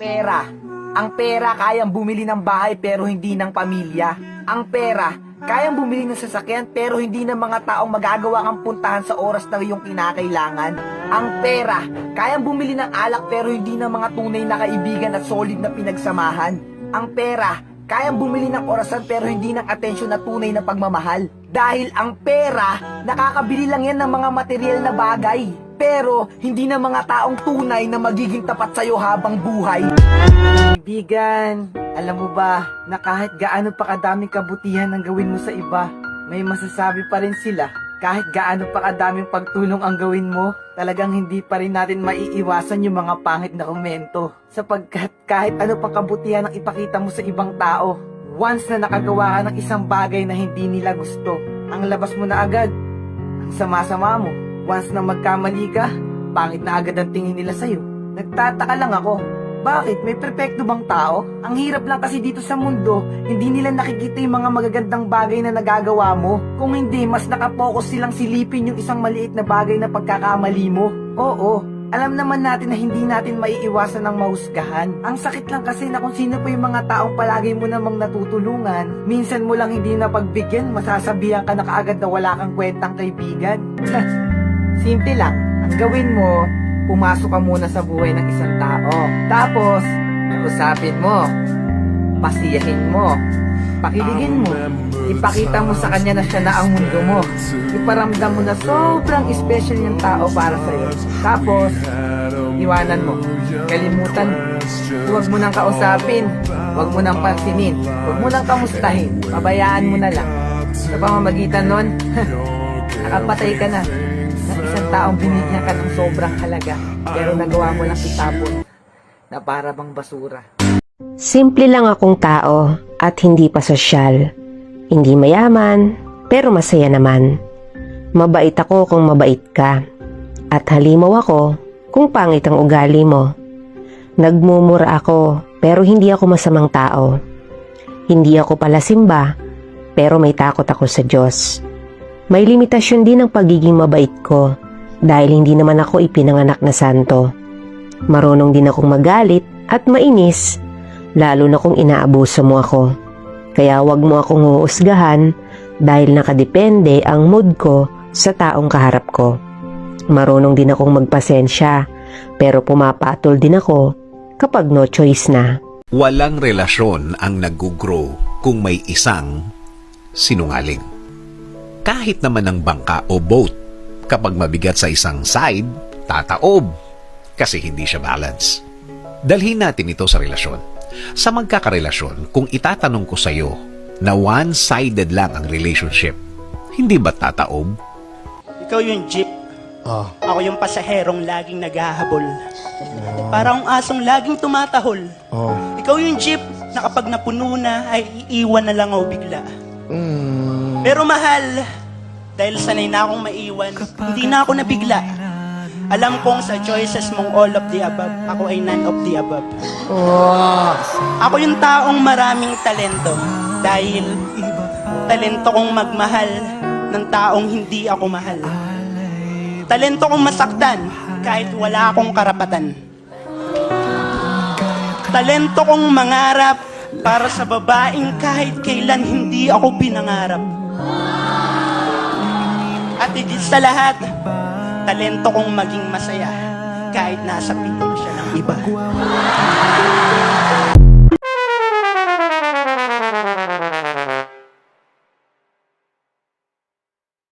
Pera. Ang pera kayang bumili ng bahay pero hindi ng pamilya. Ang pera kayang bumili ng sasakyan pero hindi ng mga taong magagawa kang puntahan sa oras na iyong kinakailangan. Ang pera kayang bumili ng alak pero hindi ng mga tunay na kaibigan at solid na pinagsamahan. Ang pera kayang bumili ng orasan pero hindi ng atensyon na tunay na pagmamahal. Dahil ang pera, nakakabili lang yan ng mga material na bagay. Pero hindi na mga taong tunay na magiging tapat sa'yo habang buhay. Kaibigan, alam mo ba na kahit gaano pa kadaming kabutihan ang gawin mo sa iba, may masasabi pa rin sila. Kahit gaano pa kadaming pagtulong ang gawin mo, talagang hindi pa rin natin maiiwasan yung mga pangit na komento. Sapagkat kahit ano pang kabutihan ang ipakita mo sa ibang tao, once na nakagawa ka ng isang bagay na hindi nila gusto, ang labas mo na agad. Ang sama-sama mo. Once na magkamali ka, pangit na agad ang tingin nila sa'yo. Nagtataka lang ako, bakit? May perpekto bang tao? Ang hirap lang kasi dito sa mundo, hindi nila nakikita yung mga magagandang bagay na nagagawa mo. Kung hindi, mas nakapokus silang silipin yung isang maliit na bagay na pagkakamali mo. Oo, alam naman natin na hindi natin maiiwasan ng mahusgahan. Ang sakit lang kasi na kung sino pa yung mga taong palagi mo namang natutulungan. Minsan mo lang hindi na pagbigyan, masasabihan ka na kaagad na wala kang kwentang kaibigan. Simple lang. Ang gawin mo, pumasok ka muna sa buhay ng isang tao. Tapos, usapin mo. Pasiyahin mo. Pakiligin mo. Ipakita mo sa kanya na siya na ang mundo mo. Iparamdam mo na sobrang special yung tao para sa'yo. Tapos, iwanan mo. Kalimutan. Huwag mo nang kausapin. Huwag mo nang pansinin. Huwag mo nang kamustahin. Pabayaan mo na lang. Sa pamamagitan nun, nakapatay ka na taong binigyan ka ng sobrang halaga pero nagawa mo lang itapon na para bang basura. Simple lang akong tao at hindi pa sosyal. Hindi mayaman, pero masaya naman. Mabait ako kung mabait ka. At halimaw ako kung pangit ang ugali mo. Nagmumura ako, pero hindi ako masamang tao. Hindi ako pala simba, pero may takot ako sa Diyos. May limitasyon din ang pagiging mabait ko dahil hindi naman ako ipinanganak na santo. Marunong din akong magalit at mainis lalo na kung inaabuso mo ako. Kaya wag mo akong uusgahan dahil nakadepende ang mood ko sa taong kaharap ko. Marunong din akong magpasensya pero pumapatol din ako kapag no choice na. Walang relasyon ang nag-grow kung may isang sinungaling. Kahit naman ng bangka o boat, kapag mabigat sa isang side, tataob kasi hindi siya balance. Dalhin natin ito sa relasyon. Sa magkakarelasyon, kung itatanong ko sa iyo na one-sided lang ang relationship, hindi ba tataob? Ikaw yung jeep. Oh. Ako yung pasaherong laging naghahabol. Parang asong laging tumatahol. Oh. Ikaw yung jeep na kapag napuno na ay iiwan na lang ako bigla. Mm. Pero mahal, dahil sanay na akong maiwan, hindi na ako nabigla. Alam kong sa choices mong all of the above, ako ay none of the above. Ako yung taong maraming talento dahil talento kong magmahal ng taong hindi ako mahal. Talento kong masaktan kahit wala akong karapatan. Talento kong mangarap para sa babaeng kahit kailan hindi ako pinangarap. At higit sa lahat, talento kong maging masaya kahit nasa piling siya ng iba.